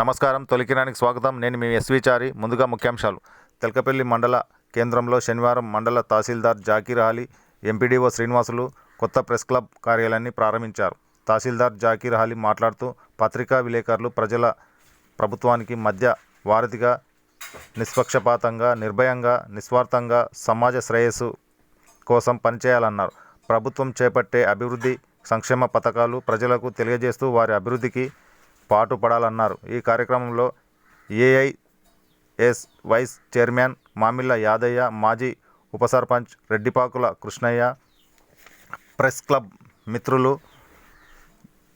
నమస్కారం. తొలికిరానికి స్వాగతం. నేను మీ ఎస్విచారి. ముందుగా ముఖ్యాంశాలు. తెలకపల్లి మండల కేంద్రంలో శనివారం మండల తహసీల్దార్ జాకీర్ అలీ ఎంపీడీఓ శ్రీనివాసులు కొత్త ప్రెస్ క్లబ్ కార్యాలయాన్ని ప్రారంభించారు. తహసీల్దార్ జాకీర్ అలీ మాట్లాడుతూ పత్రికా విలేకరులు ప్రజల ప్రభుత్వానికి మధ్య వారధిగా నిష్పక్షపాతంగా నిర్భయంగా నిస్వార్థంగా సమాజ శ్రేయస్సు కోసం పనిచేయాలన్నారు. ప్రభుత్వం చేపట్టే అభివృద్ధి సంక్షేమ పథకాలు ప్రజలకు తెలియజేస్తూ వారి అభివృద్ధికి పాటుపడాలన్నారు. ఈ కార్యక్రమంలో AIS vice chairman Mamilla Yadaiah మాజీ ఉప సర్పంచ్ రెడ్డిపాకుల కృష్ణయ్య ప్రెస్ క్లబ్ మిత్రులు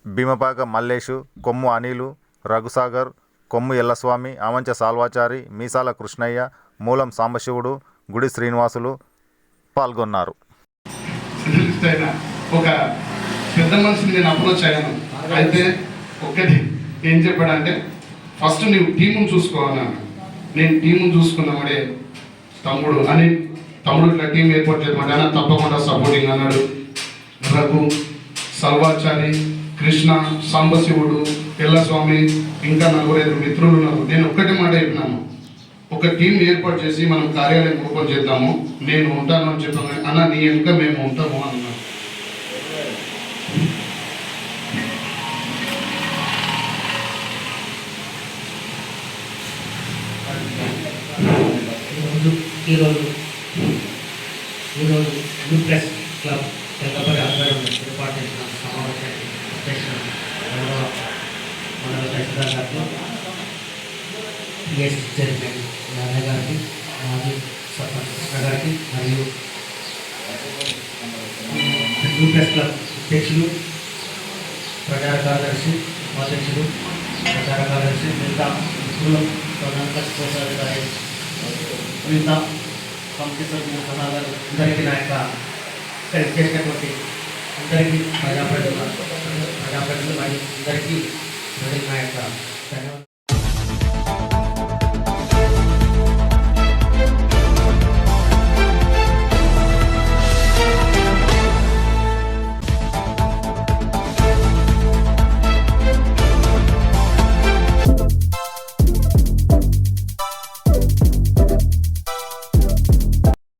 భీమపాక మల్లేషు కొమ్ము అనిలు రఘుసాగర్ కొమ్ము ఎల్లస్వామి ఆమంచ సాల్వాచారి మీసాల కృష్ణయ్య మూలం సాంబశివుడు గుడి శ్రీనివాసులు పాల్గొన్నారు. ఒక పెద్ద మనిషిని నేను అప్రోచ్ అయ్యాను. అయితే ఒక్కటి ఏం చెప్పాడంటే ఫస్ట్ నీవు టీమును చూసుకోవాలన్నాను నేను టీమును చూసుకున్నామడే తమ్ముడు. అని తమ్ముడు ఇట్లా టీం ఏర్పాటు చేయమంటే అన్న తప్పకుండా సపోర్టింగ్ అన్నాడు. రఘు సల్వాచారి కృష్ణ సాంబశివుడు ఎల్లస్వామి ఇంకా నలుగురైదు మిత్రులు ఉన్నారు. నేను ఒక్కటి మాట చెప్పినాను. ఒక టీం ఏర్పాటు చేసి మనం కార్యాలయం ఓపెన్ చేద్దాము. నేను ఉంటాను అని చెప్పాను అన్న నీ వెనుక మేము ఉంటాము అన్నాను ఈరోజు ఈరోజు ఈరోజు న్యూ ప్రెస్ క్లబ్ తెల్లపల్లి ఆధ్వర్యంలో ఏర్పాటు చేసిన సమావేశం అధ్యక్షుడు గౌరవ మండల తహసీల్దార్ గారికి పిఎస్ చైర్మన్ నాన్నయ్య గారికి మాజీ సర్పంచ్ కృష్ణ గారికి మరియు న్యూ ప్రెస్ క్లబ్ అధ్యక్షులు ప్రచార కార్యదర్శి ఉపాధ్యక్షులు ప్రచార కార్యదర్శి మిగతా మిత్రులు ప్రధాన కోశాధికారి మిగతా కమిటీ సభ్యులు సలహాదారు అందరికీ నా యొక్క ఇక్కడ చేసినటువంటి అందరికీ ప్రజాప్రతినిధులు ప్రజాప్రతినిధులు మరియు అందరికీ ప్రజలు నా యొక్క ధన్యవాదాలు